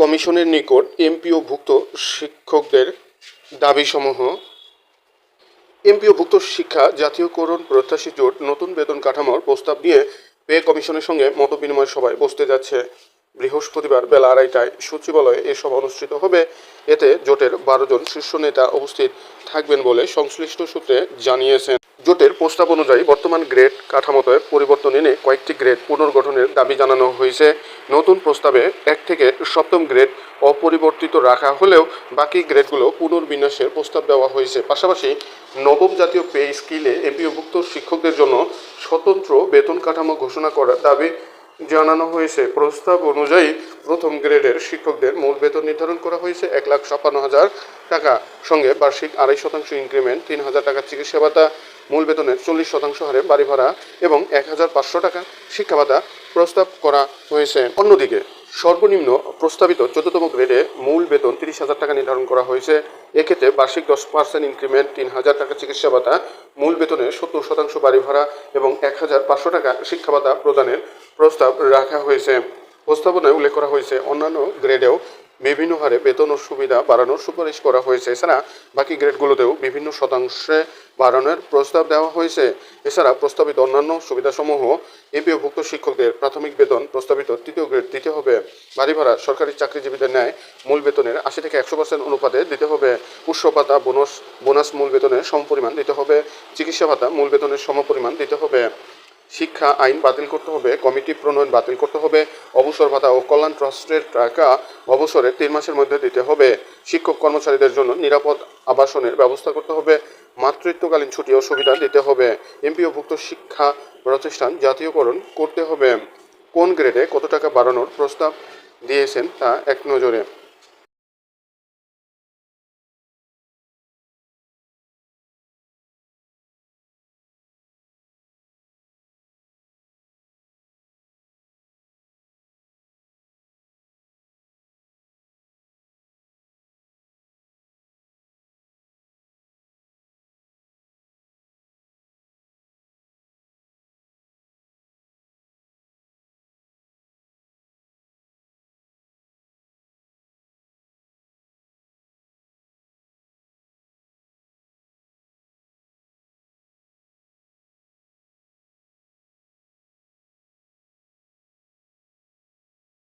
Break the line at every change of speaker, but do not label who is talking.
কমিশনের নিকট এমপিওভুক্ত শিক্ষকদের দাবিসমূহ। এমপিওভুক্ত শিক্ষা, জাতীয়করণ, প্রত্যাশী জোট, নতুন বেতন কাঠামোর প্রস্তাব নিয়ে পে কমিশনের সঙ্গে মতবিনিময় সভায় বসতে যাচ্ছে। বৃহস্পতিবার বেলা আড়াইটায় সচিবালয়ে এ সভা অনুষ্ঠিত হবে। এতে জোটের বারো জন শীর্ষ নেতা উপস্থিত থাকবেন বলে সংশ্লিষ্ট সূত্রে জানিয়েছেন। জোটের প্রস্তাব অনুযায়ী বর্তমান গ্রেড কাঠামোতে পরিবর্তন এনে কয়েকটি গ্রেড পুনর্গঠনের দাবি জানানো হয়েছে। নতুন প্রস্তাবে এক থেকে সপ্তম গ্রেড অপরিবর্তিত রাখা হলেও বাকি গ্রেডগুলো পুনর্বিন্যাসের প্রস্তাব দেওয়া হয়েছে। পাশাপাশি নবম জাতীয় পে স্কিলে এমপিওভুক্ত শিক্ষকদের জন্য স্বতন্ত্র বেতন কাঠামো ঘোষণা করার দাবি জানানো হয়েছে। প্রস্তাব অনুযায়ী প্রথম গ্রেডের শিক্ষকদের মূল বেতন নির্ধারণ করা হয়েছে এক লাখ ছাপ্পান্ন হাজার টাকা। সঙ্গে বার্ষিক আড়াই শতাংশ ইনক্রিমেন্ট, তিন হাজার টাকার চিকিৎসা ভাতা, মূল বেতনের চল্লিশ শতাংশ হারে বাড়ি ভাড়া এবং এক হাজার পাঁচশো টাকা শিক্ষা ভাতা প্রস্তাব করা হয়েছে। অন্যদিকে সর্বনিম্ন প্রস্তাবিত চোদ্দতম গ্রেডে মূল তিরিশ হাজার টাকা নির্ধারণ করা হয়েছে। এক্ষেত্রে বার্ষিক দশ পার্সেন্ট ইনক্রিমেন্ট তিন হাজার টাকা চিকিৎসা ভাতা, মূল বেতনের সত্তর শতাংশ বাড়ি ভাড়া এবং এক হাজার পাঁচশো টাকা শিক্ষা ভাতা প্রদানের প্রস্তাব রাখা হয়েছে। প্রস্তাবনায় উল্লেখ করা হয়েছে, অন্যান্য গ্রেডেও বিভিন্ন হারে বেতন ও সুবিধা বাড়ানোর সুপারিশ করা হয়েছে। এছাড়া বাকি গ্রেডগুলোতেও বিভিন্ন শতাংশে বাড়ানোর প্রস্তাব দেওয়া হয়েছে। এছাড়া প্রস্তাবিত অন্যান্য সুবিধাসমূহ এপিওভুক্ত শিক্ষকদের প্রাথমিক বেতন প্রস্তাবিত তৃতীয় গ্রেড দিতে হবে। বাড়ি ভাড়া সরকারি চাকরিজীবীদের ন্যায় মূল বেতনের আশি থেকে একশো পার্সেন্ট অনুপাতে দিতে হবে। উৎসব ভাতা, বোনাস বোনাস মূল বেতনের সমপরিমাণ দিতে হবে। চিকিৎসা ভাতা মূল বেতনের সমপরিমাণ দিতে হবে। শিক্ষা, আইন বাতিল করতে হবে, কমিটি প্রণয়ন বাতিল করতে হবে, অবসর ভাতা ও কল্যাণ ট্রাস্টের টাকা অবসরে তিন মাসের মধ্যে দিতে হবে। শিক্ষক কর্মচারীদের জন্য নিরাপদ আবাসনের ব্যবস্থা করতে হবে, মাতৃত্বকালীন ছুটি ও সুবিধা দিতে হবে। এমপিওভুক্ত শিক্ষা প্রতিষ্ঠান জাতীয়করণ করতে হবে। কোন গ্রেডে কত টাকা বাড়ানোর প্রস্তাব দিয়েছেন তা এক নজরে।